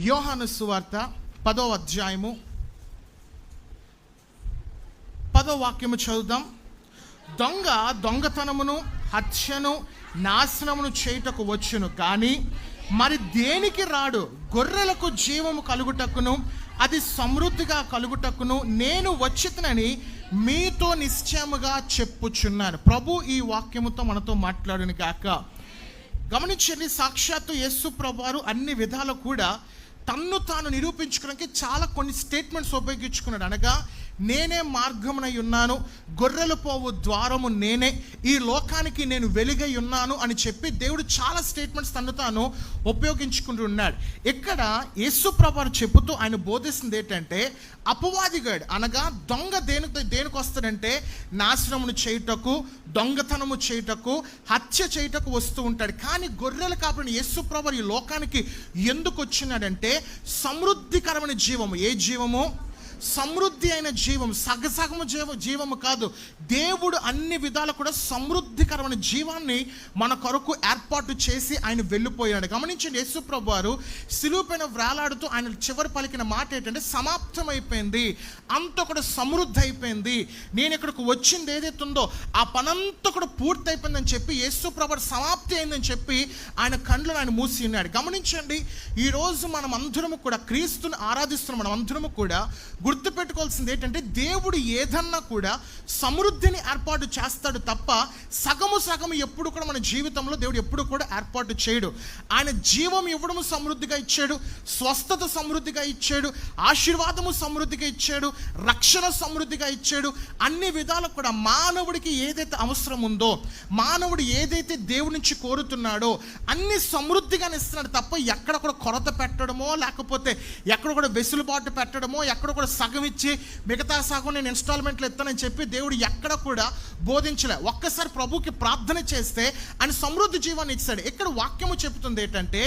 యోహాను సువార్త పదో అధ్యాయము. పదో వాక్యము చదువుదాం. దొంగ దొంగతనమును హత్యను నాశనమును చేయుటకు వచ్చును. కానీ మరి దేనికి రాడు? గొర్రెలకు జీవము కలుగుటకును అది సమృద్ధిగా కలుగుటకును నేను వచ్చితనని మీతో నిశ్చయముగా చెప్పుచున్నాను. ప్రభు ఈ వాక్యముతో మనతో మాట్లాడిన గాక. గమనించండి సాక్షాత్తు యేసు ప్రభువారు అన్ని విధాలు కూడా తన్ను తాను నిరూపించుకోవడానికి చాలా కొన్ని స్టేట్మెంట్స్ ఉపయోగించుకున్నాడు. అనగా నేనే మార్గమునై ఉన్నాను గొర్రెలు పోవు ద్వారము నేనే ఈ లోకానికి నేను వెలుగై ఉన్నాను అని చెప్పి దేవుడు చాలా స్టేట్మెంట్స్ తను తాను ఉపయోగించుకుంటూ ఉన్నాడు. ఇక్కడ యేసు ప్రభువారు చెబుతూ ఆయన బోధిస్తుంది ఏంటంటే అపవాదిగాడు అనగా దొంగ దేని దేనికి వస్తాడంటే నాశనమును చేయుటకు దొంగతనము చేయుటకు హత్య చేయుటకు వస్తూ ఉంటాడు. కానీ గొర్రెలు కాబట్టి యేసు ప్రభు ఈ లోకానికి ఎందుకు వచ్చినాడంటే సమృద్ధికరమైన జీవము. ఏ జీవము? సమృద్ధి అయిన జీవం సగసగము జీవ జీవము కాదు. దేవుడు అన్ని విధాలు కూడా సమృద్ధికరమైన జీవాన్ని మన కొరకు ఏర్పాటు చేసి ఆయన వెళ్ళిపోయాడు. గమనించండి యేసుప్రభు వారు సిలువుపైన వ్రేలాడుతూ ఆయన చివరి పలికిన మాట ఏంటంటే సమాప్తం అయిపోయింది అంత కూడా సమృద్ధి అయిపోయింది. నేను ఇక్కడికి వచ్చింది ఏదైతే ఉందో ఆ పనంతా కూడా పూర్తి అయిపోయిందని చెప్పి యేసుప్రభు సమాప్తి అయిందని చెప్పి ఆయన కండ్లు ఆయన మూసి ఉన్నాడు. గమనించండి ఈరోజు మనం అందరము కూడా క్రీస్తుని ఆరాధిస్తున్న మనం అందరము కూడా గుర్తుపెట్టుకోవాల్సింది ఏంటంటే దేవుడు ఏదన్నా కూడా సమృద్ధిని ఏర్పాటు చేస్తాడు తప్ప సగము సగము ఎప్పుడు కూడా మన జీవితంలో దేవుడు ఎప్పుడు కూడా ఏర్పాటు చేయడు. ఆయన జీవం ఇవ్వడము సమృద్ధిగా ఇచ్చాడు స్వస్థత సమృద్ధిగా ఇచ్చాడు ఆశీర్వాదము సమృద్ధిగా ఇచ్చాడు రక్షణ సమృద్ధిగా ఇచ్చాడు. అన్ని విధాలకు కూడా మానవుడికి ఏదైతే అవసరం ఉందో మానవుడు ఏదైతే దేవుడి నుంచి కోరుతున్నాడో అన్ని సమృద్ధిగా ఇస్తున్నాడు తప్ప ఎక్కడ కూడా కొరత పెట్టడమో లేకపోతే ఎక్కడ కూడా వెసులుబాటు పెట్టడమో ఎక్కడ కూడా సగం ఇచ్చి మిగతా సగం నేను ఇన్స్టాల్మెంట్లు ఇస్తానని చెప్పి దేవుడు ఎక్కడ కూడా బోధించలే. ఒక్కసారి ప్రభుకి ప్రార్థన చేస్తే ఆయన సమృద్ధి జీవాన్ని ఇచ్చాడు. ఇక్కడ వాక్యము చెబుతుంది ఏంటంటే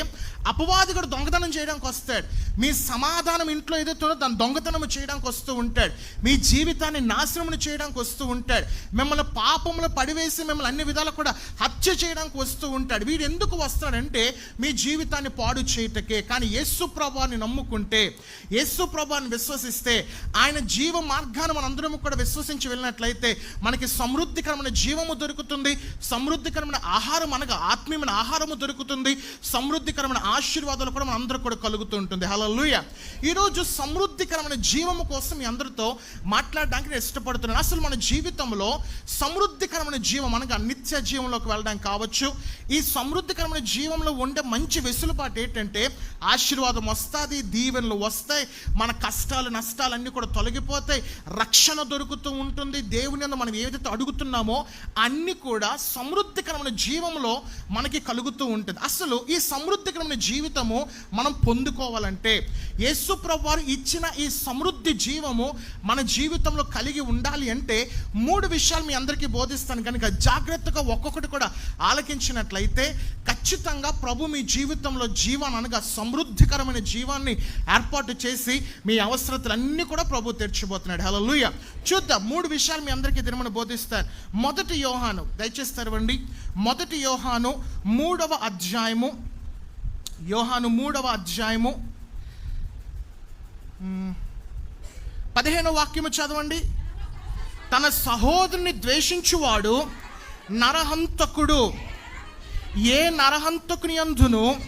అపవాదికుడు దొంగతనం చేయడానికి వస్తాడు. మీ సమాధానం ఇంట్లో ఏదైతే దాని దొంగతనం చేయడానికి వస్తూ ఉంటాడు. మీ జీవితాన్ని నాశనం చేయడానికి వస్తూ ఉంటాడు. మిమ్మల్ని పాపంలో పడివేసి మిమ్మల్ని అన్ని విధాలు కూడా హత్య చేయడానికి వస్తూ ఉంటాడు. వీడు ఎందుకు వస్తాడంటే మీ జీవితాన్ని పాడు చేయటకే. కానీ యేసు ప్రభాన్ని నమ్ముకుంటే యేసు ప్రభాన్ని విశ్వసిస్తే ఆయన జీవ మార్గాన్ని మనందరం కూడా విశ్వసించి వెళ్ళినట్లయితే మనకి సమృద్ధికరమైన జీవము దొరుకుతుంది సమృద్ధికరమైన ఆహారం అనగా ఆత్మీయమైన ఆహారము దొరుకుతుంది సమృద్ధికరమైన ఆశీర్వాదాలు కూడా మనందరూ కూడా కలుగుతూ ఉంటుంది. హల్లెలూయ. ఈరోజు సమృద్ధికరమైన జీవము కోసం మీ అందరితో మాట్లాడడానికి నేను ఇష్టపడుతున్నాను. అసలు మన జీవితంలో సమృద్ధికరమైన జీవం అనగా నిత్య జీవంలోకి వెళ్ళడానికి కావచ్చు. ఈ సమృద్ధికరమైన జీవంలో ఉండే మంచి వెసులుబాటు ఏంటంటే ఆశీర్వాదం వస్తుంది దీవెనలు వస్తాయి మన కష్టాలు నష్టాలు అన్నీ కూడా తొలగిపోతాయి రక్షణ దొరుకుతూ ఉంటుంది. దేవుని మనం ఏదైతే అడుగుతున్నామో అన్నీ కూడా సమృద్ధికరమైన జీవంలో మనకి కలుగుతూ ఉంటుంది. అసలు ఈ సమృద్ధికరమైన జీవితము మనం పొందుకోవాలంటే యేసు ప్రభు వారు ఇచ్చిన ఈ సమృద్ధి జీవము మన జీవితంలో కలిగి ఉండాలి అంటే మూడు విషయాలు మీ అందరికీ బోధిస్తాను. కనుక జాగ్రత్తగా ఒక్కొక్కటి కూడా ఆలకించినట్లయితే ఖచ్చితంగా ప్రభు మీ జీవితంలో జీవాన్ని అనగా సమృద్ధికరమైన జీవాన్ని ఏర్పాటు చేసి మీ అవసరతలన్నీ కూడా ప్రభు తెరిచిపోతున్నాడు. హలో లూయ చూద్దాం మూడు విషయాలు మీ అందరికీ దినమని బోధిస్తారు మొదటి యోహాను దయచేసి తెరవండి మొదటి యోహాను మూడవ అధ్యాయము. యోహాను మూడవ అధ్యాయము. పదిహేను పదిహేనవ వాక్యము చదవండి. తన సహోదరుని ద్వేషించువాడు నరహంతకుడు. ఏ నరహంతకుని అందును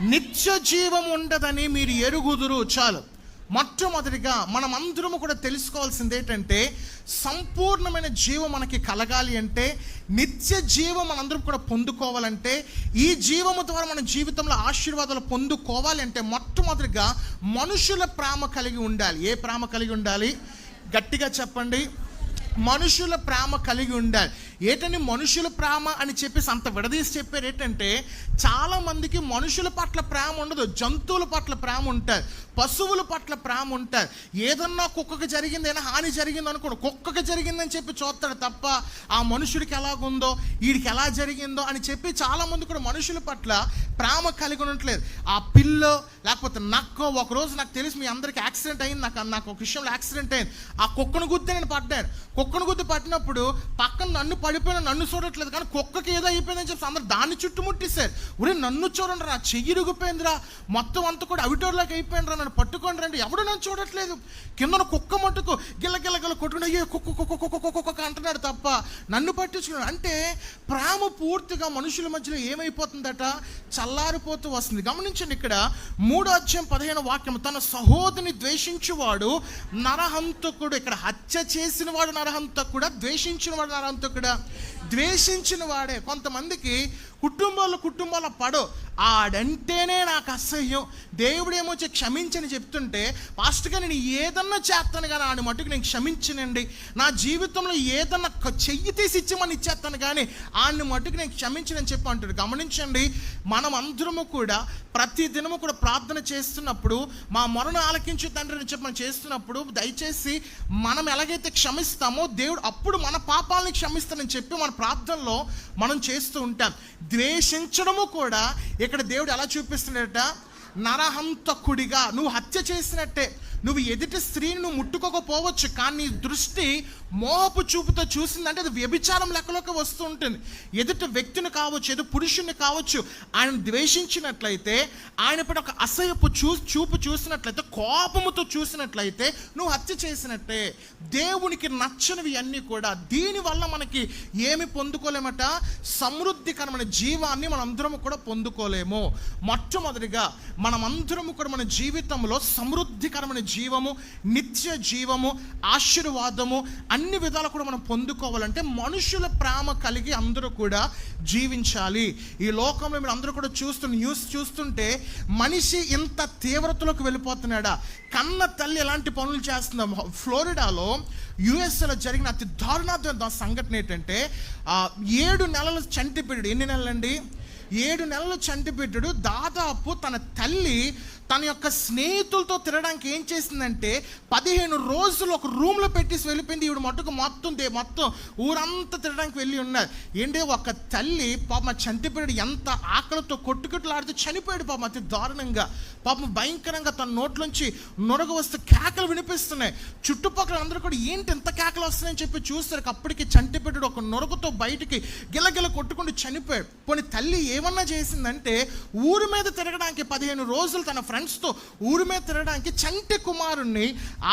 నిత్య జీవం ఉండదని మీరు ఎరుగుదురు. చాలు. మొట్టమొదటిగా మనం అందరము కూడా తెలుసుకోవాల్సింది ఏంటంటే సంపూర్ణమైన జీవం మనకి కలగాలి అంటే నిత్య జీవం మనందరం కూడా పొందుకోవాలంటే ఈ జీవము ద్వారా మన జీవితంలో ఆశీర్వాదాలు పొందుకోవాలి అంటే మొట్టమొదటిగా మనుషుల ప్రేమ కలిగి ఉండాలి. ఏ ప్రేమ కలిగి ఉండాలి? గట్టిగా చెప్పండి. మనుషుల ప్రేమ కలిగి ఉండాలి. ఏటని మనుషుల ప్రేమ అని చెప్పేసి అంత విడదీసి చెప్పారు ఏంటంటే చాలా మందికి మనుషుల పట్ల ప్రేమ ఉండదు జంతువుల పట్ల ప్రేమ ఉంటుంది పశువుల పట్ల ప్రేమ ఉంటుంది. ఏదన్నా కుక్కకి జరిగింది ఏదైనా హాని జరిగింది అనుకోండి కుక్కకి జరిగిందని చెప్పి చూస్తాడు తప్ప ఆ మనుషుడికి ఎలాగుందో వీడికి ఎలా జరిగిందో అని చెప్పి చాలా మంది కూడా మనుషుల పట్ల ప్రేమ కలిగి ఉండట్లేదు. ఆ పిల్లో లేకపోతే నక్కో ఒకరోజు నాకు తెలిసి మీ అందరికి యాక్సిడెంట్ అయింది. నాకు నాకు ఒక విషయంలో యాక్సిడెంట్ అయింది. ఆ కుక్కను గుద్దే నేను పడ్డాను. కుక్కను గుద్ది పట్టినప్పుడు పక్కన నన్ను పడిపోయిన నన్ను చూడట్లేదు కానీ కుక్కకి ఏదో అయిపోయిందని చెప్పి అందరు దాన్ని చుట్టుముట్టేశారు. ఒరే నన్ను చూడండి రా చెయ్యి ఇరిగిపోయిందిరా మొత్తం అంతా కూడా అవిటోర్లోకి అయిపోయిందిరా నన్ను పట్టుకోండి రండి. ఎవడు నన్ను చూడట్లేదు. కిందన కుక్క మట్టుకు గిల్ల గిల్ల గిల్ల కొట్టుకుని అయ్యో కుక్క కుక్క కుక్క కుక్క కుక్క అంటున్నాడు తప్ప నన్ను పట్టించుకున్నాడు అంటే ప్రేమ పూర్తిగా మనుషుల మధ్యలో ఏమైపోతుందట? చల్లారిపోతూ వస్తుంది. గమనించండి ఇక్కడ మూడో అధ్యాయం పదిహేను వాక్యం తన సహోదరిని ద్వేషించువాడు నరహంతకుడు ఇక్కడ హత్య చేసిన వాడు నరహంతకుడా ద్వేషించిన వాడు నరహంతకుడా? ద్వేషించిన వాడే. కొంతమందికి కుటుంబాల కుటుంబాల పడో ఆడంటేనే నాకు అసహ్యం. దేవుడేమో వచ్చి క్షమించని చెప్తుంటే పాస్ట్గా నేను ఏదన్నా చేస్తాను కానీ ఆడి మటుకు నేను క్షమించనండి. నా జీవితంలో ఏదన్నా చెయ్యి తీసి ఇచ్చేమని ఇచ్చేస్తాను కానీ ఆడిని మటుకు నేను క్షమించనని చెప్పి అంటాడు. గమనించండి మనం అందరము కూడా ప్రతి దినము కూడా ప్రార్థన చేస్తున్నప్పుడు మా మొరను ఆలకించు తండ్రి అని చెప్పి మనం చేస్తున్నప్పుడు దయచేసి మనం ఎలాగైతే క్షమిస్తామో దేవుడు అప్పుడు మన పాపాలని క్షమిస్తానని చెప్పి మన ప్రార్థనలో మనం చేస్తూ ఉంటాం. ద్వేషించడము కూడా ఇక్కడ దేవుడు ఎలా చూపిస్తున్నాడట నరహంతకుడిగా నువ్వు హత్య చేసినట్టే. నువ్వు ఎదుటి స్త్రీని నువ్వు ముట్టుకోకపోవచ్చు కానీ నీ దృష్టి మోహపు చూపుతో చూసిందంటే అది వ్యభిచారం లెక్కలోకి వస్తూ ఉంటుంది. ఎదుటి వ్యక్తిని కావచ్చు ఎదుటి పురుషుని కావచ్చు ఆయన ద్వేషించినట్లయితే ఆయన ఒక అసహ్యపు చూ చూపు చూసినట్లయితే కోపముతో చూసినట్లయితే నువ్వు హత్య చేసినట్టే. దేవునికి నచ్చనివి అన్నీ కూడా దీనివల్ల మనకి ఏమి పొందుకోలేమట? సమృద్ధికరమైన జీవాన్ని మనందరం కూడా పొందుకోలేము. మొట్టమొదటిగా మనమందరము కూడా మన జీవితంలో సమృద్ధికరమైన జీవము నిత్య జీవము ఆశీర్వాదము అన్ని విధాలు కూడా మనం పొందుకోవాలంటే మనుషుల ప్రేమ కలిగి అందరూ కూడా జీవించాలి. ఈ లోకంలో మీరు అందరూ కూడా చూస్తున్న న్యూస్ చూస్తుంటే మనిషి ఇంత తీవ్రతలోకి వెళ్ళిపోతున్నాడా? కన్న తల్లి ఎలాంటి పనులు చేస్తుందా? ఫ్లోరిడాలో యుఎస్ఏలో జరిగిన అతి దారుణాత్మ సంఘటన ఏంటంటే ఏడు నెలలు చంటి బిడ్డడు ఎన్ని నెలలండి? ఏడు నెలలు చంటి బిడ్డడు దాదాపు తన తల్లి తన యొక్క స్నేహితులతో తిరగడానికి ఏం చేసిందంటే పదిహేను రోజులు ఒక రూమ్లో పెట్టేసి వెళ్ళిపోయింది. ఈవిడ మట్టుకు మొత్తం దే మొత్తం ఊరంతా తిరగడానికి వెళ్ళి ఉన్నారు. ఏంటంటే ఒక తల్లి పాప చనిపోయాడు ఎంత ఆకలితో కొట్టుకొట్టులాడుతూ చనిపోయాడు పాపం. అతి దారుణంగా. పాపం భయంకరంగా తన నోట్లోంచి నొరగ వస్తే కేకలు వినిపిస్తున్నాయి. చుట్టుపక్కల అందరూ కూడా ఏంటి ఎంత కేకలు వస్తున్నాయని చెప్పి చూస్తారు. అప్పటికి చంటిపెట్టుడు ఒక నొరగతో బయటికి గిలగిల కొట్టుకుంటూ చనిపోయాడు. పోనీ తల్లి ఏమన్నా చేసిందంటే ఊరి మీద తిరగడానికి పదిహేను రోజులు తన ఫ్రెండ్స్తో ఊరి మీద తిరగడానికి చంటి కుమారుణ్ణి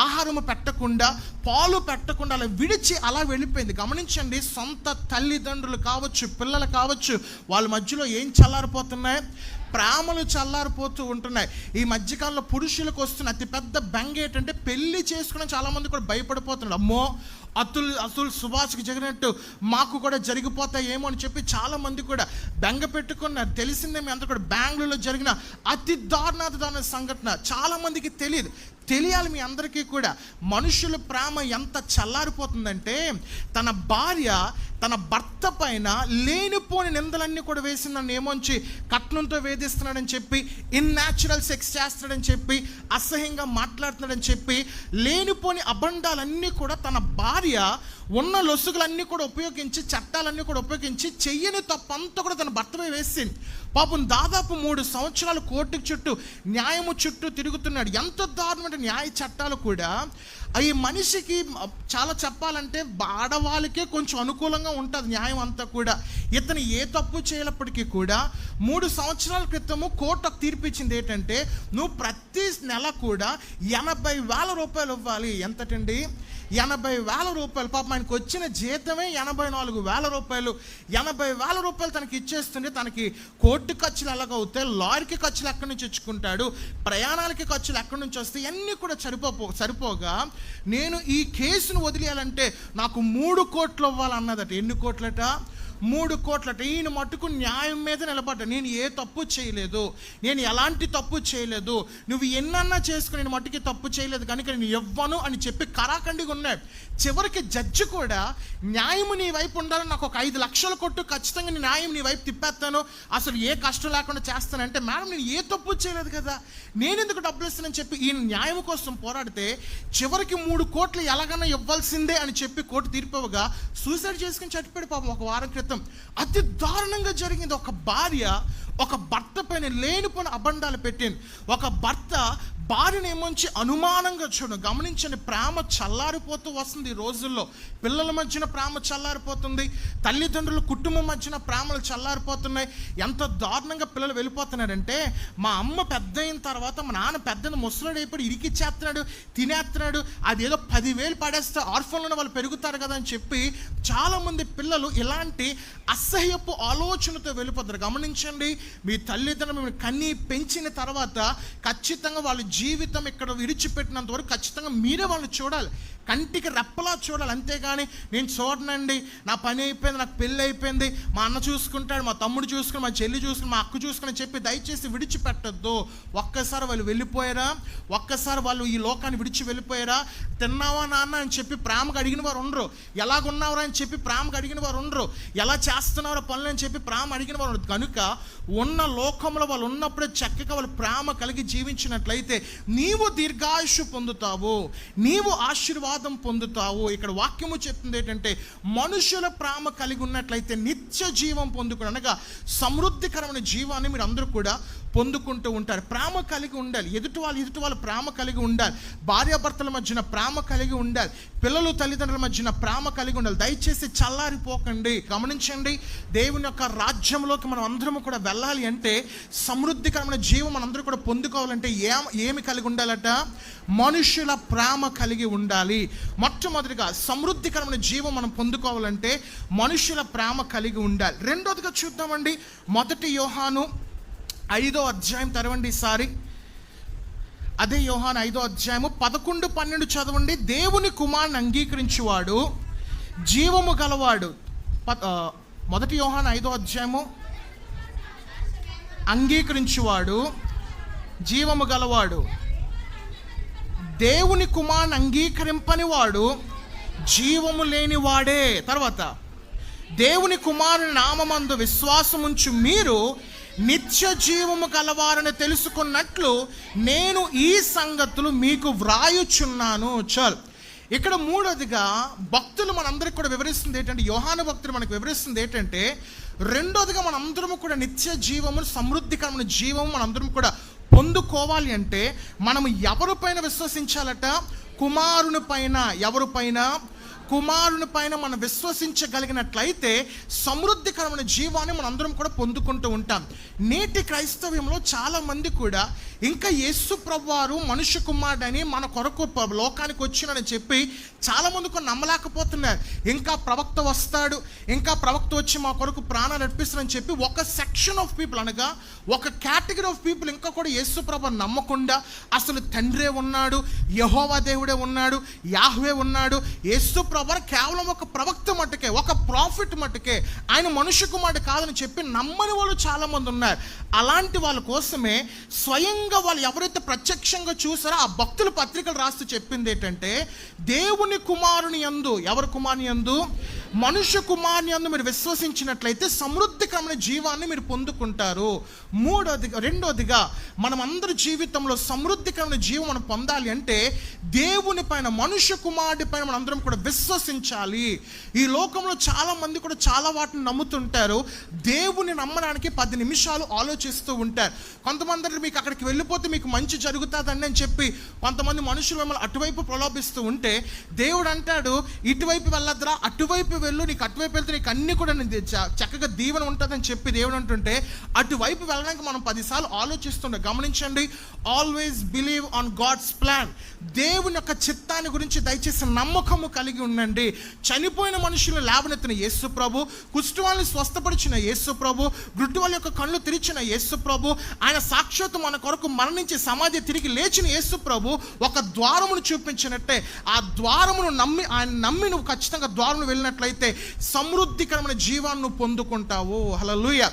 ఆహారము పెట్టకుండా పాలు పెట్టకుండా అలా విడిచి అలా వెళ్ళిపోయింది. గమనించండి సొంత తల్లిదండ్రులు కావచ్చు పిల్లలు కావచ్చు వాళ్ళ మధ్యలో ఏం చల్లారిపోతున్నాయి? ప్రేమలు చల్లారిపోతూ ఉంటున్నాయి. ఈ మధ్యకాలంలో పురుషులకు వస్తున్న అతిపెద్ద బెంగ ఏంటంటే పెళ్ళి చేసుకుని చాలామంది కూడా భయపడిపోతున్నారు. అమ్మో అతుల్ అతుల్ సుభాష్కి జరిగినట్టు మాకు కూడా జరిగిపోతాయేమో అని చెప్పి చాలామంది కూడా బెంగ పెట్టుకున్నారు తెలిసిందే మీ అందరూ కూడా. బెంగళూరులో జరిగిన అతి దారుణాత దారుణ సంఘటన చాలామందికి తెలియదు. తెలియాలి మీ అందరికీ కూడా. మనుషుల ప్రేమ ఎంత చల్లారిపోతుందంటే తన భార్య తన భర్త పైన లేనిపోని నిందలన్నీ కూడా వేసి నన్ను ఏమోంచి కట్నంతో వేధిస్తున్నాడని చెప్పి ఇన్యాచురల్ సెక్స్ చేస్తున్నాడని చెప్పి అసహ్యంగా మాట్లాడుతున్నాడని చెప్పి లేనిపోని అబండాలన్నీ కూడా తన భార్య ఉన్న లొసుగులన్నీ కూడా ఉపయోగించి చట్టాలన్నీ కూడా ఉపయోగించి చెయ్యని తప్పంతా కూడా తన భర్తపై వేసింది. పాపం దాదాపు మూడు సంవత్సరాలు కోర్టుకు చుట్టూ న్యాయము చుట్టూ తిరుగుతున్నాడు. ఎంత దారుణమైన న్యాయ చట్టాలు కూడా. ఈ మనిషికి చాలా చెప్పాలంటే ఆడవాళ్ళకే కొంచెం అనుకూలంగా ఉంటుంది న్యాయం అంతా కూడా. ఇతను ఏ తప్పు చేయనప్పటికీ కూడా మూడు సంవత్సరాల క్రితము కోర్టు తీర్పిచ్చింది తీర్పు ఇచ్చింది ఏంటంటే నువ్వు ప్రతి నెల కూడా ఎనభై వేల రూపాయలు ఇవ్వాలి. ఎంతటండి? ఎనభై వేల రూపాయలు. పాపం ఆయనకు వచ్చిన జీతమే ఎనభై నాలుగు వేల రూపాయలు. ఎనభై వేల రూపాయలు తనకి ఇచ్చేస్తుంటే తనకి కోర్టు ఖర్చులు ఎలాగవుతాయి? లారీకి ఖర్చులు ఎక్కడి నుంచి ఇచ్చుకుంటాడు ప్రయాణాలకి ఖర్చులు ఎక్కడి నుంచి వస్తాయి? ఇవన్నీ కూడా సరిపోపో సరిపోగా నేను ఈ కేసును వదిలేయాలంటే నాకు మూడు కోట్లు ఇవ్వాలన్నదట ఎన్ని కోట్లట? మూడు కోట్లట ఈయన మట్టుకు న్యాయం మీద నిలబడ్డ. నేను ఏ తప్పు చేయలేదు. నేను ఎలాంటి తప్పు చేయలేదు. నువ్వు ఎన్నన్నా చేసుకుని నేను మట్టుకి తప్పు చేయలేదు. కనుక నేను ఇవ్వను అని చెప్పి కరాఖండిగా ఉన్నాడు చివరికి జడ్జి కూడా న్యాయము నీ వైపు ఉండాలని నాకు ఒక ఐదు లక్షలు కొట్టు ఖచ్చితంగా నేను న్యాయం నీ వైపు తిప్పేస్తాను. అసలు ఏ కష్టం లేకుండా చేస్తానంటే మేడం నేను ఏ తప్పు చేయలేదు కదా. నేను ఎందుకు డబ్బులు ఇస్తానని చెప్పి ఈ న్యాయం కోసం పోరాడితే చివరికి మూడు కోట్లు ఎలాగైనా ఇవ్వాల్సిందే అని చెప్పి కోర్టు తీర్పుగా సూసైడ్ చేసుకుని చచ్చిపోయాడు పాపం. ఒక వారం క్రితం అతి దారుణంగా జరిగింది. ఒక భార్య ఒక భర్త పైన లేనిపోయిన అబండాలు పెట్టింది. ఒక భర్త భార్యని ఏమొంచి అనుమానంగా చూడడం గమనించండి ప్రేమ చల్లారిపోతూ వస్తుంది ఈ రోజుల్లో. పిల్లల మధ్యన ప్రేమ చల్లారిపోతుంది తల్లిదండ్రుల కుటుంబం మధ్యన ప్రేమలు చల్లారిపోతున్నాయి. ఎంత దారుణంగా పిల్లలు వెళ్ళిపోతున్నారంటే మా అమ్మ పెద్ద అయిన తర్వాత మా నాన్న పెద్ద ముసలాడు అయిపోయి ఇరికిచ్చేస్తున్నాడు తినేస్తున్నాడు అది ఏదో పదివేలు పడేస్తే ఆర్ఫన్లోనే వాళ్ళు పెరుగుతారు కదా అని చెప్పి చాలామంది పిల్లలు ఇలాంటి అసహ్యపు ఆలోచనతో వెళ్ళిపోతారు. గమనించండి మీ తల్లిదండ్రులు మిమ్మల్ని కన్ని పెంచిన తర్వాత ఖచ్చితంగా వాళ్ళ జీవితం ఇక్కడ విడిచిపెట్టినంత వరకు ఖచ్చితంగా మీరే వాళ్ళని చూడాలి. కంటికి రెప్పలా చూడాలి. అంతేగాని నేను చూడనండి. నా పని అయిపోయింది నాకు పెళ్ళి అయిపోయింది. మా అన్న చూసుకుంటాడు మా తమ్ముడు చూసుకుని మా చెల్లి చూసుకుని మా అక్క చూసుకుని చెప్పి దయచేసి విడిచిపెట్టద్దు. ఒక్కసారి వాళ్ళు వెళ్ళిపోయారా? ఒక్కసారి వాళ్ళు ఈ లోకాన్ని విడిచి వెళ్ళిపోయారా? తిన్నావా నాన్న అని చెప్పి ప్రేమగా అడిగిన వారు ఉండరు. ఎలాగున్నావురా అని చెప్పి ప్రేమగా అడిగిన వారు ఉండరు. ఎలా చేస్తున్నారో పనులు అని చెప్పి ప్రేమ అడిగిన వారు ఉండరు. కనుక ఉన్న లోకంలో వాళ్ళు ఉన్నప్పుడే చక్కగా వాళ్ళు ప్రేమ కలిగి జీవించినట్లయితే నీవు దీర్ఘాయుషు పొందుతావు. నీవు ఆశీర్వాదం పొందుతావు. ఇక్కడ వాక్యము చెప్తుంది ఏంటంటే మనుషుల ప్రేమ కలిగి ఉన్నట్లయితే నిత్య జీవం పొందుకుని అనగా సమృద్ధికరమైన జీవాన్ని మీరు అందరూ కూడా పొందుకుంటూ ఉంటారు. ప్రేమ కలిగి ఉండాలి. ఎదుటి వాళ్ళు ఎదుటి వాళ్ళు ప్రేమ కలిగి ఉండాలి. భార్యాభర్తల మధ్యన ప్రేమ కలిగి ఉండాలి. పిల్లలు తల్లిదండ్రుల మధ్యన ప్రేమ కలిగి ఉండాలి. దయచేసి చల్లారిపోకండి. గమనించండి దేవుని యొక్క రాజ్యంలోకి మనం అందరం కూడా వెళ్ళాలి అంటే సమృద్ధికరమైన జీవం మనందరూ కూడా పొందుకోవాలంటే ఏం ఏమి కలిగి ఉండాలట? మనుషుల ప్రేమ కలిగి ఉండాలి. మొట్టమొదటిగా సమృద్ధికరమైన జీవం మనం పొందుకోవాలంటే మనుషుల ప్రేమ కలిగి ఉండాలి. రెండోదిగా చూద్దామండి. మొదటి యోహాను ఐదో అధ్యాయం తెరవండి ఈసారి. అదే యోహాన్ ఐదో అధ్యాయము పదకొండు పన్నెండు చదవండి. దేవుని కుమారుని అంగీకరించువాడు జీవము గలవాడు. మొదటి యోహాన్ ఐదో అధ్యాయము అంగీకరించువాడు జీవము గలవాడు. దేవుని కుమారుని అంగీకరింపని వాడు జీవము లేని వాడే తర్వాత దేవుని కుమారుని నామందు విశ్వాసముంచు మీరు నిత్య జీవము కలవారని తెలుసుకున్నట్లు నేను ఈ సంగతులు మీకు వ్రాయుచున్నాను. చల్. ఇక్కడ మూడోదిగా భక్తులు మనందరికి కూడా వివరిస్తుంది ఏంటంటే యోహాను భక్తులు మనకు వివరిస్తుంది ఏంటంటే రెండోదిగా మనందరము కూడా నిత్య జీవము సమృద్ధికరమైన జీవము మనందరం కూడా పొందుకోవాలి అంటే మనం ఎవరి పైన విశ్వసించాలట? కుమారుని పైన. ఎవరి పైన? కుమారుని పైన మనం విశ్వసించగలిగినట్లయితే సమృద్ధికరమైన జీవాన్ని మనందరం కూడా పొందుకుంటూ ఉంటాం. నేటి క్రైస్తవ్యంలో చాలామంది కూడా ఇంకా యేసు ప్రభువారు మనుష్య కుమారుడని మన కొరకు లోకానికి వచ్చినని చెప్పి చాలా నమ్మలేకపోతున్నారు. ఇంకా ప్రవక్త వస్తాడు ఇంకా ప్రవక్త వచ్చి మా కొరకు ప్రాణాలు నడిపిస్తారని చెప్పి ఒక సెక్షన్ ఆఫ్ పీపుల్ అనగా ఒక కేటగిరీ ఆఫ్ పీపుల్ ఇంకా కూడా యేసు ప్రభు నమ్మకుండా అసలు తండ్రే ఉన్నాడు యహోవా దేవుడే ఉన్నాడు యాహ్వే ఉన్నాడు. యేసు ప్రభు కేవలం ఒక ప్రవక్త మట్టుకే ఒక ప్రాఫిట్ మట్టుకే ఆయన మనుష్య కుమారుడు కాదని చెప్పి నమ్మని వాళ్ళు చాలా మంది ఉన్నారు. అలాంటి వాళ్ళ కోసమే స్వయంగా వాళ్ళు ఎవరైతే ప్రత్యక్షంగా చూసారో ఆ భక్తుల పత్రికలు రాస్తూ చెప్పింది ఏంటంటే దేవుని కుమారుని యందు ఎవరి కుమారుని యందు? మనుష్య కుమారుని యందు మీరు విశ్వసించినట్లయితే సమృద్ధికరమైన జీవాన్ని మీరు పొందుకుంటారు. మూడోదిగా రెండోదిగా మనం అందరి జీవితంలో సమృద్ధికరమైన జీవం మనం పొందాలి అంటే దేవుని పైన మనుష్య కుమారుడి పైన మనం అందరం కూడా విశ్వసించాలి. ఈ లోకంలో చాలామంది కూడా చాలా వాటిని నమ్ముతుంటారు. దేవుని నమ్మడానికి పది నిమిషాలు ఆలోచిస్తూ ఉంటారు. కొంతమంది మీకు అక్కడికి వెళ్ళిపోతే మీకు మంచి జరుగుతుందని అని చెప్పి కొంతమంది మనుషులు మిమ్మల్ని అటువైపు ప్రలోభిస్తూ ఉంటే దేవుడు అంటాడు ఇటువైపు వెళ్ళద్రా అటువైపు వెళ్ళు నీకు అటువైపు వెళ్తే నీకు అన్ని కూడా నేను చక్కగా దీవెన ఉంటుందని చెప్పి దేవుడు అంటుంటే అటువైపు వెళ్ళడానికి మనం పదిసార్లు ఆలోచిస్తుండే. గమనించండి always believe on God's plan దేవుని యొక్క చిత్తాన్ని గురించి దయచేసి నమ్మకము కలిగి ఉండండి. చనిపోయిన మనుషులు లేవనెత్తిన యేసు ప్రభు కుష్ఠవాళ్ళని స్వస్థపరిచిన యేసు ప్రభు గుడ్డి వాళ్ళ యొక్క కళ్ళు తెరిచిన యేసు ప్రభు ఆయన సాక్షాత్తు మన కొరకు మరణించి సమాధి తిరిగి లేచిన యేసు ప్రభు ఒక ద్వారమును చూపించినట్టే. ఆ ద్వారమును నమ్మి ఆయన నమ్మి నువ్వు ఖచ్చితంగా ద్వారమును వెళ్ళినట్లయితే సమృద్ధికరమైన జీవాన్ని పొందుకుంటావో పొందుకుంటావు లూయ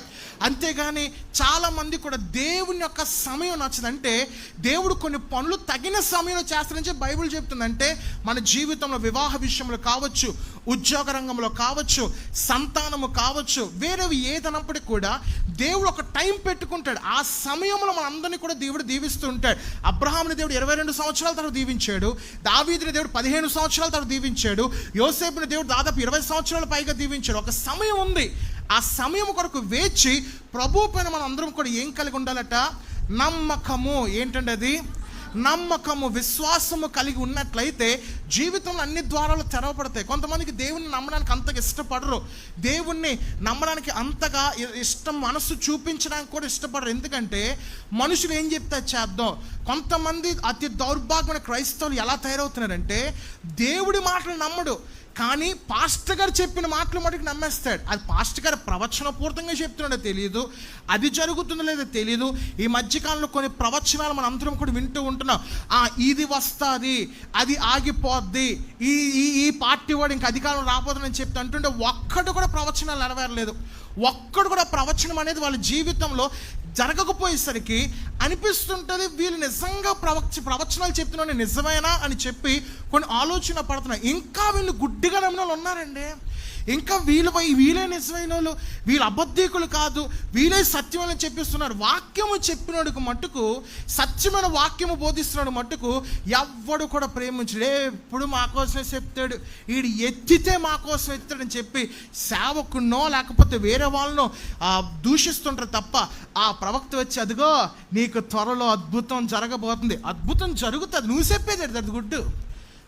అంతేగాని చాలామంది కూడా దేవుని యొక్క సమయం నచ్చదంటే దేవుడు కొన్ని పనులు తగిన సమయంలో చేస్తారని బైబిల్ చెప్తుందంటే మన జీవితంలో వివాహ విషయంలో కావచ్చు ఉద్యోగ రంగంలో కావచ్చు సంతానము కావచ్చు వేరేవి ఏదన్నప్పటికీ కూడా దేవుడు ఒక టైం పెట్టుకుంటాడు. ఆ సమయంలో మన అందరినీ కూడా దేవుడు దీవిస్తూ ఉంటాడు. అబ్రహాముని దేవుడు ఇరవై రెండు సంవత్సరాల తర్వాత దీవించాడు. దావీదిని దేవుడు పదిహేను సంవత్సరాల తర్వాత దీవించాడు. యోసేపుని దేవుడు దాదాపు ఇరవై సంవత్సరాల పైగా దీవించాడు. ఒక సమయం ఉంది. ఆ సమయం కొరకు వేచి ప్రభు పైన మనం అందరం కూడా ఏం కలిగి ఉండాలట? నమ్మకము. ఏంటంటే అది? నమ్మకము విశ్వాసము కలిగి ఉన్నట్లయితే జీవితంలో అన్ని ద్వారాలు తెరవబడతాయి. కొంతమందికి దేవుణ్ణి నమ్మడానికి అంతగా ఇష్టపడరు. దేవుణ్ణి నమ్మడానికి అంతగా ఇష్టం మనసు చూపించడానికి కూడా ఇష్టపడరు. ఎందుకంటే మనుషులు ఏం చెప్తే చేద్దాం. కొంతమంది అతి దౌర్భాగ్యమైన క్రైస్తవులు ఎలా తయారవుతున్నారంటే దేవుడి మాటలు నమ్మడు. కానీ పాస్టర్ గారు చెప్పిన మాటలు మటుకు నమ్మేస్తాడు. అది పాస్టర్ గారు ప్రవచనపూర్తంగా చెప్తున్నాడో తెలియదు అది జరుగుతుందో లేదో తెలియదు ఈ మధ్యకాలంలో కొన్ని ప్రవచనాలు మన అందరం కూడా వింటూ ఉంటున్నాం. ఆ ఇది వస్తుంది అది ఆగిపోద్ది ఈ ఈ ఈ పార్టీ వాడు ఇంకా అధికారం రాబోతుందని చెప్తా అంటుంటే ఒక్కడు కూడా ప్రవచనాలు నెరవేరలేదు. ఒక్కడు కూడా ప్రవచనం అనేది వాళ్ళ జీవితంలో జరగకపోయేసరికి అనిపిస్తుంటుంది వీళ్ళు నిజంగా ప్రవచ ప్రవచనాలు చెప్తున్నాను నిజమేనా అని చెప్పి కొన్ని ఆలోచన పడుతున్నాయి. ఇంకా వీళ్ళు గుడ్డిగా నమ్మిన వాళ్ళు ఉన్నారండి. ఇంకా వీళ్ళు పోయి వీళ్ళే నిజమైన వాళ్ళు వీళ్ళు అబద్ధికులు కాదు వీళ్ళే సత్యం అని చెప్పిస్తున్నారు. వాక్యము చెప్పినోడికి మట్టుకు సత్యమైన వాక్యము బోధిస్తున్నాడు మట్టుకు ఎవ్వడు కూడా ప్రేమించడు. ఎప్పుడు మా కోసమే చెప్తాడు వీడు ఎత్తితే మా కోసం ఎత్తాడని చెప్పి సేవకున్నో లేకపోతే వేరే వాళ్ళనో దూషిస్తుంటారు తప్ప ఆ ప్రవక్త వచ్చి అదిగో నీకు త్వరలో అద్భుతం జరగబోతుంది. అద్భుతం జరుగుతుంది. నువ్వు చెప్పేది అది గుడ్డు.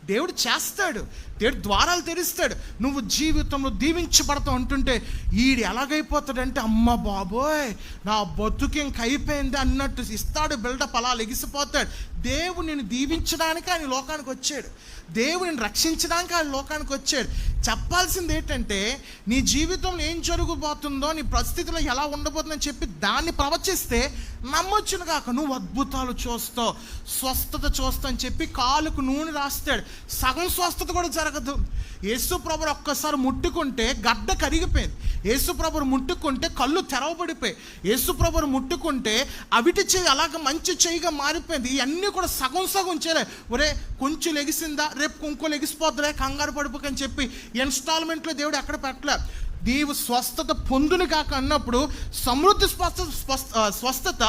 దేవుడు చేస్తాడు. దేవుడు ద్వారాలు తెరుస్తాడు. నువ్వు జీవితంలో దీవించబడతావు అంటుంటే ఈడు ఎలాగైపోతాడంటే అమ్మ బాబోయ్ నా బతుకు అయిపోయింది అన్నట్టు ఇస్తాడు బిల్డప్ అలా లెగిసిపోతాడు. దేవుని దీవించడానికి ఆయన లోకానికి వచ్చాడు. దేవుని రక్షించడానికి ఆయన లోకానికి వచ్చాడు. చెప్పాల్సింది ఏంటంటే నీ జీవితంలో ఏం జరగబోతుందో నీ పరిస్థితిలో ఎలా ఉండబోతుందని చెప్పి దాన్ని ప్రవచిస్తే నమ్మొచ్చును కాక నువ్వు అద్భుతాలు చూస్తావు స్వస్థత చూస్తావు అని చెప్పి కాలుకు నూనె రాస్తాడు. సగం స్వస్థత కూడా జరగదు. యేసు ప్రభు ఒక్కసారి ముట్టుకుంటే గడ్డ కరిగిపోయింది. యేసు ప్రభుని ముట్టుకుంటే కళ్ళు తెరవబడిపోయి. యేసు ప్రభుని ముట్టుకుంటే అవిటి చేయి అలాగ మంచి చేయిగా మారిపోయింది. ఇవన్నీ కూడా సగం సగం చేయలే ఒరే కొంచెం లెగిసిందా? రేపు ఇంకో లెగిసిపోద్దులే కంగారు పడిపోకని చెప్పి ఇన్స్టాల్మెంట్లో దేవుడు ఎక్కడ పెట్టలే. దేవు స్వస్థత పొందును కాక అన్నప్పుడు సమృద్ధి స్వస్థ స్వస్థ స్వస్థత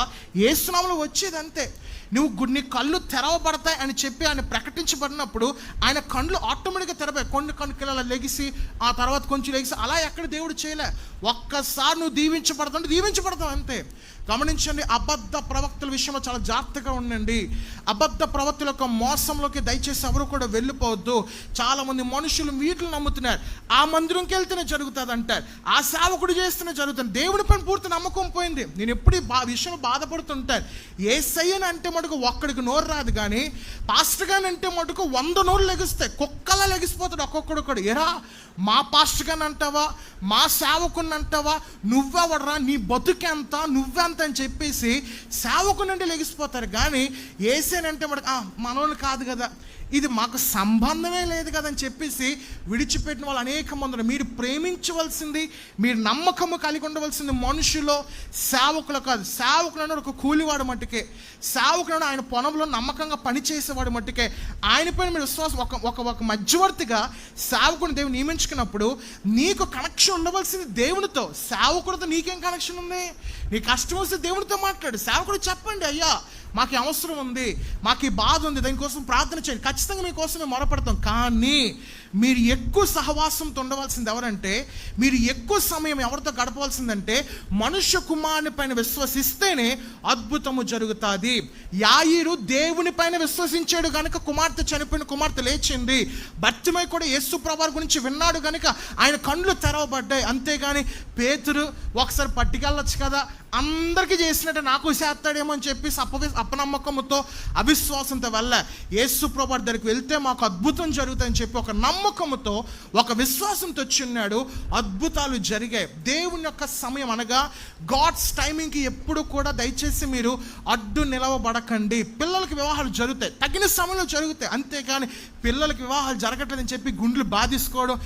ఏ స్నామంలో వచ్చేది అంతే నువ్వు నీ కళ్ళు తెరవబడతాయి అని చెప్పి ఆయన ప్రకటించబడినప్పుడు ఆయన కళ్ళు ఆటోమేటిక్గా తెరపాయి కొన్ని కొన్ని లెగిసి ఆ తర్వాత కొంచెం లెగిసి అలా ఎక్కడ దేవుడు చేయలే. ఒక్కసారి నువ్వు దీవించబడతావు దీవించబడతావు అంతే. గమనించండి అబద్ధ ప్రవక్తల విషయంలో చాలా జాగ్రత్తగా ఉండండి. అబద్ధ ప్రవక్తల యొక్క మోసంలోకి దయచేసి ఎవరు కూడా వెళ్ళిపోవద్దు. చాలామంది మనుషులు వీటిని నమ్ముతున్నారు. ఆ మందిరంకి వెళ్తేనే జరుగుతుంది అంటారు ఆ సేవకుడు చేస్తేనే జరుగుతుంది. దేవుడి పని పూర్తి నమ్మకం పోయింది. నేను ఎప్పుడు బా విషయంలో బాధపడుతుంటాను. ఏ సయ్యని అంటే మటుకు ఒక్కడికి నోరు రాదు కానీ పాస్టర్ గాని అంటే మటుకు వంద నోరు లెగిస్తాయి. కుక్కలా లెగిసిపోతాడు ఒక్కొక్కడొక్కడు కూడా ఎరా మా పాస్టర్ గాని అంటావా? మా సేవకుని అంటావా? నువ్వెవడరా? నీ బతుకెంత? నువ్వెంత అని చెప్పేసి సేవకుని అంటే లెగిసిపోతారు. కానీ ఏసేనంటే మటుకు మనోళ్ళు కాదు కదా. ఇది మాకు సంబంధమే లేదు కదని చెప్పేసి విడిచిపెట్టిన వాళ్ళు అనేక మంది ఉన్నారు. మీరు ప్రేమించవలసింది మీరు నమ్మకము కలిగి ఉండవలసింది మనుషులో సేవకులు కాదు. సేవకులను ఒక కూలివాడు మట్టుకే. సేవకులను ఆయన పొలంలో నమ్మకంగా పనిచేసేవాడు మట్టుకే. ఆయనపైన మీరు విశ్వాసం ఒక ఒక ఒక మధ్యవర్తిగా సేవకుని దేవుని నియమించుకున్నప్పుడు నీకు కనెక్షన్ ఉండవలసింది దేవునితో. సేవకుడితో నీకేం కనెక్షన్ ఉంది? నీ కష్టం వస్తే దేవునితో మాట్లాడు. సేవకుడు చెప్పండి అయ్యా మాకు అవసరం ఉంది మాకు ఈ బాధ ఉంది దానికోసం ప్రార్థన చేయండి. ఖచ్చితంగా మీకోసం మేము మొరపెడతాం. కానీ మీరు ఎక్కువ సహవాసంతో ఉండవలసింది ఎవరంటే మీరు ఎక్కువ సమయం ఎవరితో గడపవలసిందంటే మనుష్య కుమారుని పైన విశ్వసిస్తేనే అద్భుతము జరుగుతుంది. యాయిరు దేవుని పైన విశ్వసించాడు కనుక కుమార్తె చనిపోయిన కుమార్తె లేచింది. భర్తమై కూడా యేసు ప్రభావ గురించి విన్నాడు కనుక ఆయన కళ్ళు తెరవబడ్డాయి. అంతేగాని పేతురు ఒకసారి పట్టుకెళ్ళొచ్చు కదా అందరికీ చేసినట్టు నాకు చేస్తాడేమో అని చెప్పి అపవి అపనమ్మకంతో అవిశ్వాసంతో వల్ల యేసు ప్రభు దగ్గరికి వెళ్తే మాకు అద్భుతం జరుగుతుందని చెప్పి ఒక నమ్మకంతో ఒక విశ్వాసంతో వచ్చి ఉన్నాడు. అద్భుతాలు జరిగాయి. దేవుని యొక్క సమయం అనగా గాడ్స్ టైమింగ్కి ఎప్పుడు కూడా దయచేసి మీరు అడ్డు నిలవబడకండి. పిల్లలకి వివాహాలు జరుగుతాయి. తగిన సమయంలో జరుగుతాయి. అంతేకాని పిల్లలకి వివాహాలు జరగట్లేదని చెప్పి గుండెలు బాధించుకోవడం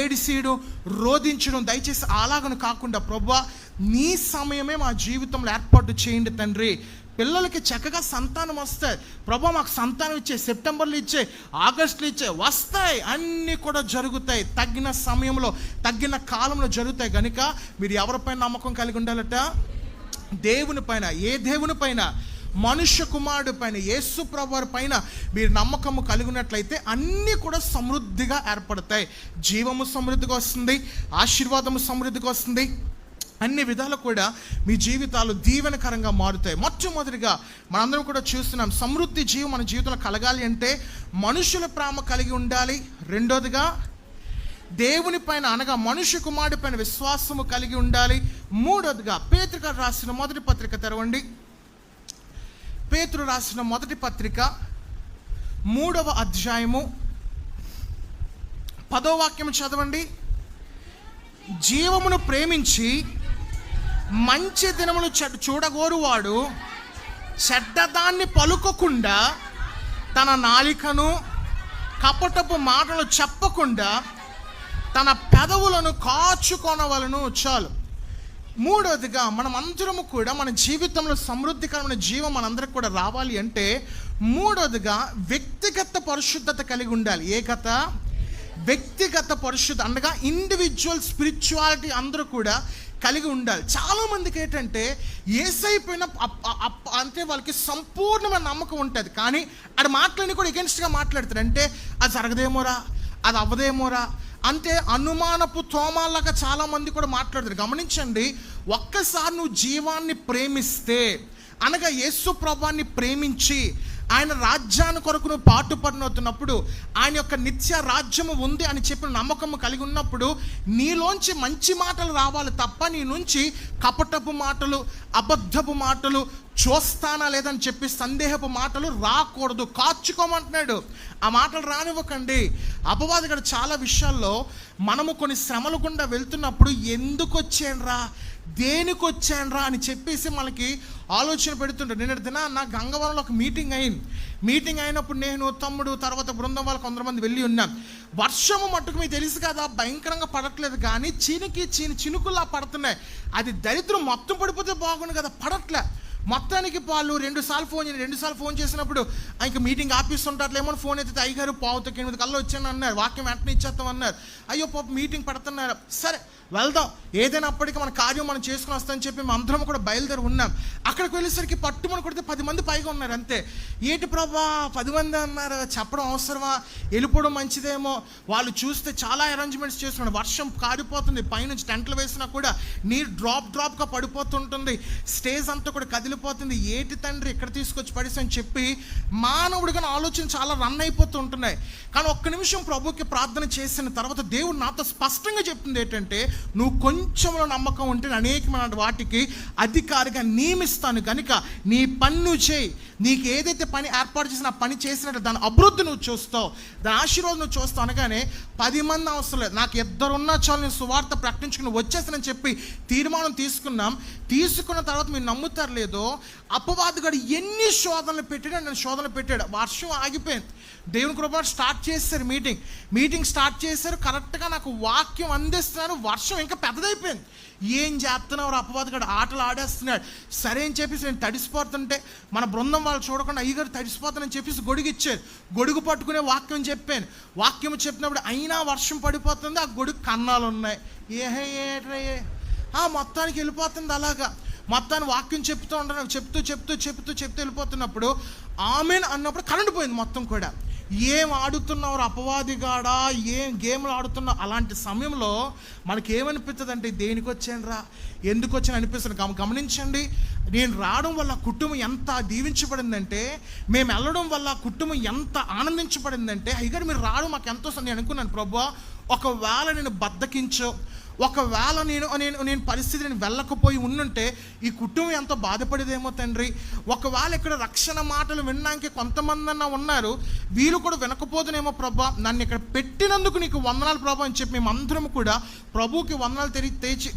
ఏడిసీయడం రోధించడం దయచేసి అలాగను కాకుండా ప్రభా నీ సమయమే మా జీవితంలో ఏర్పాటు చేయండి తండ్రి. పిల్లలకి చక్కగా సంతానం వస్తాయి. ప్రభా మాకు సంతానం ఇచ్చే సెప్టెంబర్లో ఇచ్చే ఆగస్టులో ఇచ్చే వస్తాయి. అన్నీ కూడా జరుగుతాయి. తగ్గిన సమయంలో తగ్గిన కాలంలో జరుగుతాయి. కనుక మీరు ఎవరిపైన నమ్మకం కలిగి ఉండాలట? దేవుని పైన. ఏ దేవుని పైన? మనుష్య కుమారుడు పైన. యేసు ప్రభువారి పైన మీరు నమ్మకము కలిగి ఉన్నట్లయితే అన్నీ కూడా సమృద్ధిగా ఏర్పడతాయి. జీవము సమృద్ధిగా వస్తుంది. ఆశీర్వాదము సమృద్ధిగా వస్తుంది. అన్ని విధాలు కూడా మీ జీవితాలు దీవెనకరంగా మారుతాయి. మొట్టమొదటిగా మనందరం కూడా చూస్తున్నాం సమృద్ధి జీవం మన జీవితంలో కలగాలి అంటే మనుషుల ప్రేమ కలిగి ఉండాలి. రెండోదిగా దేవుని పైన అనగా మనుష్య కుమారుడి పైన విశ్వాసము కలిగి ఉండాలి. మూడోదిగా పేతృక రాసిన మొదటి పత్రిక తెరవండి. పేతురు రాసిన మొదటి పత్రిక మూడవ అధ్యాయము పదో వాక్యం చదవండి. జీవమును ప్రేమించి మంచి దినములు చూడగోరువాడు చెడ్డదాన్ని పలుకకుండా తన నాలికను కపటపు మాటలు చెప్పకుండా తన పెదవులను కాచుకొనవలను చాలు. మూడవదిగా మనం అందరము కూడా మన జీవితంలో సమృద్ధికరమైన జీవం మనందరికి కూడా రావాలి అంటే మూడవదిగా వ్యక్తిగత పరిశుద్ధత కలిగి ఉండాలి. ఏ కథ? వ్యక్తిగత పరిశుద్ధ అనగా ఇండివిజువల్ స్పిరిచువాలిటీ అందరూ కూడా కలిగి ఉండాలి. చాలా మందికి ఏంటంటే ఏసైపోయిన అంటే వాళ్ళకి సంపూర్ణమైన నమ్మకం ఉంటుంది. కానీ ఆడ మాటలన్నీ కూడా ఎగెన్స్ట్గా మాట్లాడతారు. అంటే అది జరగదేమోరా? అది అవ్వదేమోరా? అంటే అనుమానపు తోమాలాగా చాలామంది కూడా మాట్లాడతారు. గమనించండి ఒక్కసారి నువ్వు జీవాన్ని ప్రేమిస్తే అనగా యేసు ప్రభాన్ని ప్రేమించి ఆయన రాజ్యాన్ని కొరకు నువ్వు పాటుపడినవుతున్నప్పుడు ఆయన యొక్క నిత్య రాజ్యము ఉంది అని చెప్పిన నమ్మకము కలిగి ఉన్నప్పుడు నీలోంచి మంచి మాటలు రావాలి తప్ప నీ నుంచి కపటపు మాటలు అబద్ధపు మాటలు చూస్తానా లేదని చెప్పి సందేహపు మాటలు రాకూడదు. కాచుకోమంటున్నాడు. ఆ మాటలు రానివ్వకండి. అపవాదిగడు చాలా విషయాల్లో మనము కొన్ని శ్రమలు గుండా వెళ్తున్నప్పుడు ఎందుకు వచ్చానురా? దేనికి వచ్చానురా అని చెప్పేసి మనకి ఆలోచన పెడుతుండే నిన్నటి దిన నా గంగవరంలో ఒక మీటింగ్ అయింది. మీటింగ్ అయినప్పుడు నేను తమ్ముడు తర్వాత బృందం వాళ్ళు కొంతమంది వెళ్ళి ఉన్నాం. వర్షము మట్టుకు మీకు తెలుసు కదా భయంకరంగా పడట్లేదు కానీ చీనికి చీని చినుకుల్లా పడుతున్నాయి. అది దరిద్రం మొత్తం పడిపోతే బాగుండు కదా పడట్లే. మొత్తానికి వాళ్ళు రెండు సార్లు ఫోన్ చేయండి రెండు సార్లు ఫోన్ చేసినప్పుడు ఆయనకి మీటింగ్ ఆపిస్తుంటారులేమో ఫోన్ ఎత్తితే అయ్యారు పావుతో ఎనిమిది కల్లా వచ్చాను అన్నారు. వాక్యం వెంటనే ఇచ్చేస్తాం అన్నారు. అయ్యో పాప మీటింగ్ పెడుతున్నారు. సరే వెళ్దాం. ఏదైనా అప్పటికి మన కార్యం మనం చేసుకుని వస్తామని చెప్పి మేము అందరం కూడా బయలుదేరి ఉన్నాం. అక్కడికి వెళ్ళేసరికి పట్టుమని కొడితే పది మంది పైగా ఉన్నారు అంతే. ఏంటి ప్రభా పది మంది అన్నారు చెప్పడం అవసరమా? వెళ్ళిపోవడం మంచిదేమో. వాళ్ళు చూస్తే చాలా అరేంజ్మెంట్స్ చేస్తున్నారు. వర్షం కారిపోతుంది. పైనుంచి టెంట్లు వేసినా కూడా నీరు డ్రాప్ డ్రాప్గా పడిపోతుంటుంది. స్టేజ్ అంతా కూడా కదిలి కదిలిపోతుంది ఏటి తండ్రి ఇక్కడ తీసుకొచ్చి పడేసి అని చెప్పి మానవుడిగా ఆలోచన చాలా రన్ అయిపోతూ ఉంటున్నాయి. కానీ ఒక్క నిమిషం ప్రభుకి ప్రార్థన చేసిన తర్వాత దేవుడు నాతో స్పష్టంగా చెప్తుంది ఏంటంటే నువ్వు కొంచెంలో నమ్మకం ఉంటే అనేకమైన వాటికి అధికారిగా నియమిస్తాను కనుక నీ పని నువ్వు చేయి. నీకు ఏదైతే పని ఏర్పాటు చేసిన పని చేసినట్టు దాని అభివృద్ధి నువ్వు చూస్తావు. దాని ఆశీర్వాదం నువ్వు చూస్తావు. అనగానే పది మంది అవసరం లేదు నాకు ఇద్దరున్నా చాలు నేను సువార్త ప్రకటించుకుని వచ్చేసానని చెప్పి తీర్మానం తీసుకున్నాం. తీసుకున్న తర్వాత మీరు నమ్ముతారు లేదో అపవాదిగాడు ఎన్ని శోధనలు పెట్టాడు నన్ను శోధనలు పెట్టాడు. వర్షం ఆగిపోయింది. దేవుని కృప స్టార్ట్ చేశారు మీటింగ్. మీటింగ్ స్టార్ట్ చేశారు. కరెక్ట్గా నాకు వాక్యం అందిస్తున్నారు వర్షం ఇంకా పెద్దదైపోయింది. ఏం చేస్తున్నావు అపవాదిగాడు? ఆటలు ఆడేస్తున్నాడు. సరే అని చెప్పేసి నేను తడిసిపోతుంటే మన బృందం వాళ్ళు చూడకుండా అయ్యగారు తడిసిపోతానని చెప్పేసి గొడుగు ఇచ్చారు గొడుగు పట్టుకునే వాక్యం చెప్పాను. వాక్యం చెప్పినప్పుడు అయినా వర్షం పడిపోతుంది. ఆ గొడుగు కన్నాలు ఉన్నాయి ఏహే ఏట్రే ఆ మొత్తానికి వెళ్ళిపోతుంది అలాగా. మొత్తాన్ని వాక్యం చెప్తూ ఉంటాను చెప్తూ చెప్తూ చెప్తూ చెప్తూ వెళ్ళిపోతున్నప్పుడు ఆమెన్ అన్నప్పుడు కరెంట్ పోయింది మొత్తం కూడా. ఏం ఆడుతున్నావు అపవాదిగాడా? ఏం గేమ్లు ఆడుతున్నావు? అలాంటి సమయంలో మనకి ఏమనిపిస్తుంది అంటే దేనికి వచ్చానురా? ఎందుకు వచ్చాను అనిపిస్తుంది? గమనించండి. నేను రావడం వల్ల కుటుంబం ఎంత దీవించబడిందంటే మేము వెళ్ళడం వల్ల కుటుంబం ఎంత ఆనందించబడిందంటే అయ్యగారు మీరు రావడం మాకు ఎంతో నేను అనుకున్నాను ప్రభు ఒకవేళ నేను బద్దకించో ఒకవేళ నేను నేను నేను పరిస్థితి నేను వెళ్ళకపోయి ఉండుంటే ఈ కుటుంబం ఎంత బాధపడేదేమో తండ్రి. ఒకవేళ ఇక్కడ రక్షణ మాటలు వినడానికి కొంతమంది అన్న ఉన్నారు వీళ్ళు కూడా వినకపోదునేమో ప్రభా. నన్ను ఇక్కడ పెట్టినందుకు నీకు వందనాలు ప్రభా అని చెప్పి మేమందరం కూడా ప్రభువుకి వందనాలు తిరిగి తెచ్చి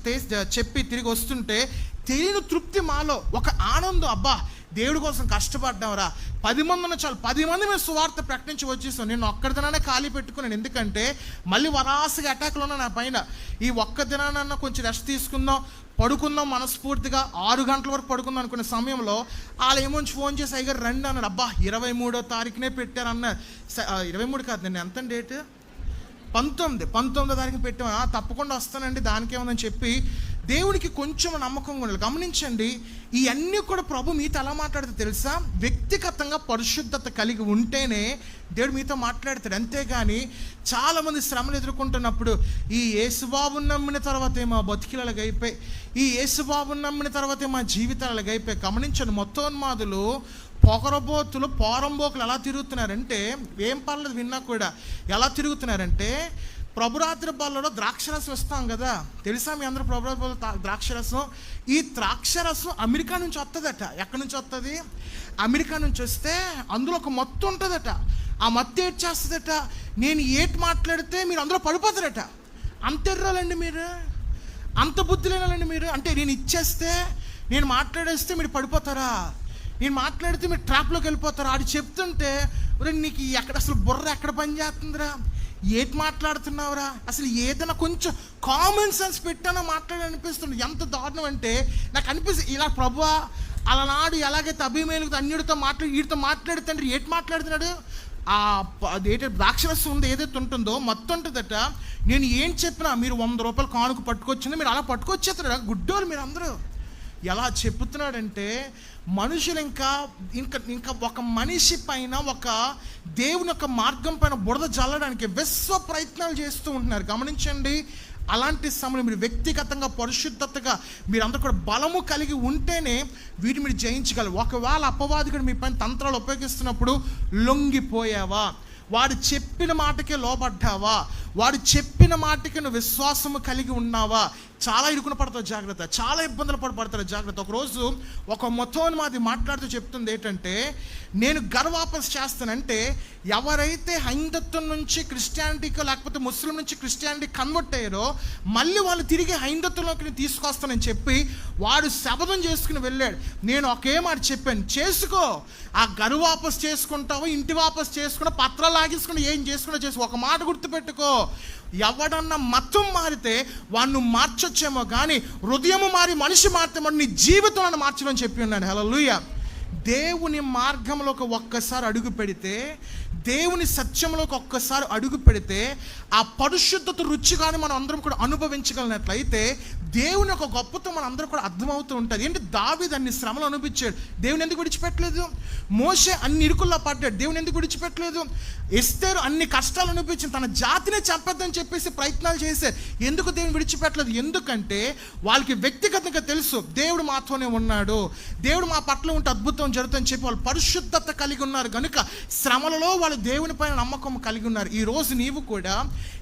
చెప్పి తిరిగి వస్తుంటే తెలియని తృప్తి మాలో ఒక ఆనందం అబ్బా దేవుడి కోసం కష్టపడ్డావురా. పది మంది ఉన్న చాలు పది మంది మేము సువార్త ప్రకటించి వచ్చేసాం. నేను ఒక్క దినానే ఖాళీ పెట్టుకున్నాను. ఎందుకంటే మళ్ళీ వరాసగా అటాక్లు ఉన్నా నా పైన. ఈ ఒక్క దినానన్నా కొంచెం రెస్ట్ తీసుకుందాం. పడుకుందాం మనస్ఫూర్తిగా. ఆరు గంటల వరకు పడుకుందాం అనుకునే సమయంలో వాళ్ళు ఏమోంచి ఫోన్ చేసి అయ్యారు రండి అన్నారు అబ్బా ఇరవై మూడో తారీఖునే పెట్టారు అన్నారు ఇరవై మూడు కాదు నేను. ఎంత డేట్? పంతొమ్మిది. పంతొమ్మిదో తారీఖు పెట్టాము తప్పకుండా వస్తానండి. దానికేముందని చెప్పి దేవునికి కొంచెం నమ్మకంగా ఉండాలి. గమనించండి ఇవన్నీ కూడా ప్రభు మీతో ఎలా మాట్లాడితే తెలుసా? వ్యక్తిగతంగా పరిశుద్ధత కలిగి ఉంటేనే దేవుడు మీతో మాట్లాడతాడు. అంతేగాని చాలామంది శ్రమలు ఎదుర్కొంటున్నప్పుడు ఈ యేసుబాబు నమ్మిన తర్వాతే మా బతికిలగా అయిపోయి ఈ యేసుబాబు నమ్మిన తర్వాతే మా జీవితాలకు అయిపోయి గమనించండి మొత్తోన్మాదులు పొగరబోతులు పోరంబోకులు ఎలా తిరుగుతున్నారంటే ఏం పర్లేదు విన్నా కూడా ఎలా తిరుగుతున్నారంటే ప్రభురాత్రి బాలలో ద్రాక్షరసం ఇస్తాం కదా. తెలుసా మీ అందరూ ప్రభురాత్రి బాల్లో ద్రాక్షరసం? ఈ ద్రాక్షరసం అమెరికా నుంచి వస్తుందట ఎక్కడి నుంచి వస్తుంది అమెరికా నుంచి వస్తే అందులో ఒక మత్తు ఉంటుందట. ఆ మత్తు ఏటి చేస్తుందట. నేను ఏటి మాట్లాడితే మీరు అందులో పడిపోతారట. అంత ఎర్రాలండి మీరు. అంత బుద్ధి లేనాలండి మీరు. అంటే నేను ఇచ్చేస్తే నేను మాట్లాడేస్తే మీరు పడిపోతారా? నేను మాట్లాడితే మీరు ట్రాప్లోకి వెళ్ళిపోతారా? ఆడు చెప్తుంటే నీకు ఎక్కడ అసలు బుర్ర ఎక్కడ పని చేస్తుందిరా ఏటి మాట్లాడుతున్నావురా? అసలు ఏదైనా కొంచెం కామన్ సెన్స్ పెట్టానో మాట్లాడి అనిపిస్తుంది. ఎంత దారుణం అంటే నాకు అనిపిస్తుంది ఇలా ప్రభువా అలనాడు ఎలాగైతే అభిమేలుతో అన్యుడితో మాట్లాడి వీడితో మాట్లాడుతుంటే ఏటి మాట్లాడుతున్నాడు? ఆ ప- అదేంటి ద్రాక్షరసం ఉంది ఏదైతే ఉంటుందో మొత్తం ఉంటుందట నేను ఏం చెప్పినా మీరు వంద రూపాయలు కానుక పట్టుకొచ్చింది మీరు అలా పట్టుకొచ్చేస్తారా? గుడ్డోరు మీరు అందరూ ఎలా చెప్తున్నాడంటే మనుషులు ఇంకా ఇంకా ఇంకా ఒక మనిషి పైన ఒక దేవుని యొక్క మార్గం పైన బురద జల్లడానికి విశ్వ ప్రయత్నాలు చేస్తూ ఉంటున్నారు. గమనించండి అలాంటి సమయంలో మీరు వ్యక్తిగతంగా పరిశుద్ధతగా మీరందరూ కూడా బలము కలిగి ఉంటేనే వీటిని మీరు జయించగలరు. ఒకవేళ అపవాదికుడు మీ పైన తంత్రాలు ఉపయోగిస్తున్నప్పుడు లొంగిపోయావా? వాడు చెప్పిన మాటకే లోబడ్డావా? వాడు చెప్పిన మాటకి నువ్వు విశ్వాసము కలిగి ఉన్నావా? చాలా ఇరుకున పడతారు జాగ్రత్త చాలా ఇబ్బందులు పడతారు జాగ్రత్త. ఒకరోజు ఒక మొత్తోన్మాది మాట్లాడుతూ చెప్తుంది ఏంటంటే నేను గర్వాపస్ చేస్తానంటే ఎవరైతే హైందత్వం నుంచి క్రిస్టియానిటీకి లేకపోతే ముస్లిం నుంచి క్రిస్టియానిటీ కన్వర్ట్ అయ్యారో మళ్ళీ వాళ్ళు తిరిగి హైందత్వంలోకి నేను తీసుకొస్తానని చెప్పి వాడు శబదం చేసుకుని వెళ్ళాడు. నేను ఒకే మాట చెప్పాను చేసుకో. ఆ గరు వాపస్ చేసుకుంటావు ఇంటి వాపస్ చేసుకున్న పత్రాలు లాగేసుకుని ఏం చేసుకున్నా చేసుకో ఒక మాట గుర్తుపెట్టుకో. ఎవడన్నా మతం మారితే వాడిని మార్చ మార్చొచ్చేమో కానీ హృదయము మారి మనిషి మారితే నీ జీవితంలో మార్చమని చెప్పి ఉన్నాడు. హలో దేవుని మార్గంలోకి ఒక్కసారి అడుగు పెడితే దేవుని సత్యంలోకి ఒక్కసారి అడుగు పెడితే ఆ పరిశుద్ధత రుచి కానీ మనం అందరం కూడా అనుభవించగలిగినట్లయితే దేవుని యొక్క గొప్పతో మన అందరం కూడా అర్థమవుతూ ఉంటుంది. ఏంటి? దావీదు అన్ని శ్రమలు అనిపించాడు దేవుని ఎందుకు విడిచిపెట్టలేదు? మోసే అన్ని ఇరుకుల్లో పడ్డాడు. దేవుని ఎందుకు విడిచిపెట్టలేదు? ఎస్తేరు అన్ని కష్టాలు అనిపించింది తన జాతినే చంపద్దని చెప్పేసి ప్రయత్నాలు చేశారు. ఎందుకు దేవుని విడిచిపెట్టలేదు? ఎందుకంటే వాళ్ళకి వ్యక్తిగతంగా తెలుసు దేవుడు మాతోనే ఉన్నాడు. దేవుడు మా పట్ల ఉంటే అద్భుతం జరుగుతుందని చెప్పి వాళ్ళు పరిశుద్ధత కలిగి ఉన్నారు. కనుక శ్రమలలో వాళ్ళు దేవుని పైన నమ్మకం కలిగి ఉన్నారు. ఈరోజు నీవు కూడా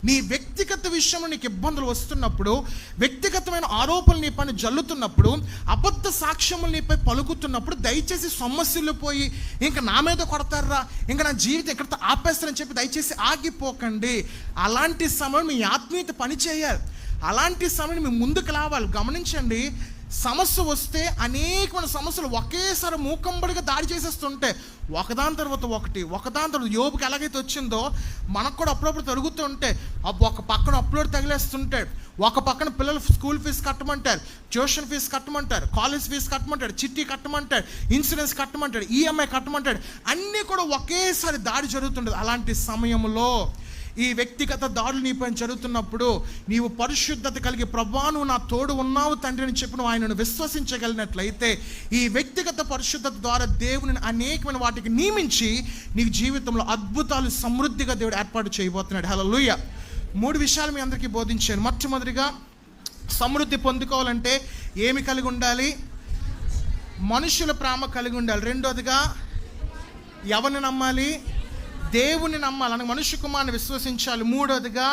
నీ వ్యక్తిగత విషయంలో నీకు ఇబ్బందులు వస్తున్నప్పుడు వ్యక్తిగతమైన ఆరోపణలు నీ పైన జల్లుతున్నప్పుడు అబద్ధ సాక్ష్యములు నీపై పలుకుతున్నప్పుడు దయచేసి సమస్యలు పోయి ఇంకా నా మీద కొడతారా? ఇంకా నా జీవితం ఎక్కడితో ఆపేస్తారని చెప్పి దయచేసి ఆగిపోకండి. అలాంటి సమయం మీ ఆత్మీయత పని చేయాలి అలాంటి సమయం మీ ముందుకు రావాలి. గమనించండి సమస్య వస్తే అనేకమైన సమస్యలు ఒకేసారి మూకంబడిగా దాడి చేసేస్తుంటే ఒకదాని తర్వాత ఒకటి ఒకదాని తర్వాత యోబుకి ఎలాగైతే వచ్చిందో మనకు కూడా అప్పుడప్పుడు తరుగుతుంటే అబ్బ ఒక పక్కన అప్లోడ్ తగిలేస్తుంటాడు. ఒక పక్కన పిల్లలు స్కూల్ ఫీజు కట్టమంటారు ట్యూషన్ ఫీజు కట్టమంటారు కాలేజ్ ఫీజు కట్టమంటాడు చిట్టి కట్టమంటాడు ఇన్సూరెన్స్ కట్టమంటాడు ఈఎంఐ కట్టమంటాడు అన్నీ కూడా ఒకేసారి దాడి జరుగుతుంటుంది అలాంటి సమయంలో. ఈ వ్యక్తిగత దాడులు నీపై జరుగుతున్నప్పుడు నీవు పరిశుద్ధత కలిగి ప్రభాను నా తోడు ఉన్నావు తండ్రి అని చెప్పి నువ్వు ఆయనను విశ్వసించగలిగినట్లయితే ఈ వ్యక్తిగత పరిశుద్ధత ద్వారా దేవుని అనేకమైన వాటికి నియమించి నీకు జీవితంలో అద్భుతాలు సమృద్ధిగా దేవుడు ఏర్పాటు చేయబోతున్నాడు. హలో లూయ మూడు విషయాలు మీ అందరికీ బోధించాను. మొట్టమొదటిగా సమృద్ధి పొందుకోవాలంటే ఏమి కలిగి ఉండాలి? మనుషుల ప్రేమ కలిగి ఉండాలి. రెండోదిగా ఎవరిని నమ్మాలి? దేవుని నమ్మాలి అనగా మనుష్య కుమారుని విశ్వసించాలి. మూడోదిగా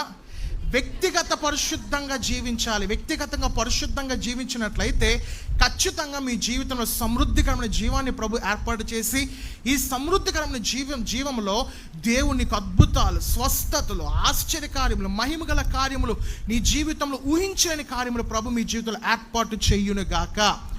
వ్యక్తిగత పరిశుద్ధంగా జీవించాలి. వ్యక్తిగతంగా పరిశుద్ధంగా జీవించినట్లయితే ఖచ్చితంగా మీ జీవితంలో సమృద్ధికరమైన జీవాన్ని ప్రభు ఏర్పాటు చేసి ఈ సమృద్ధికరమైన జీవం జీవంలో దేవునికి అద్భుతాలు స్వస్థతలు ఆశ్చర్యకార్యములు మహిమగల కార్యములు నీ జీవితంలో ఊహించలేని కార్యములు ప్రభు మీ జీవితంలో ఏర్పాటు చేయునుగాక.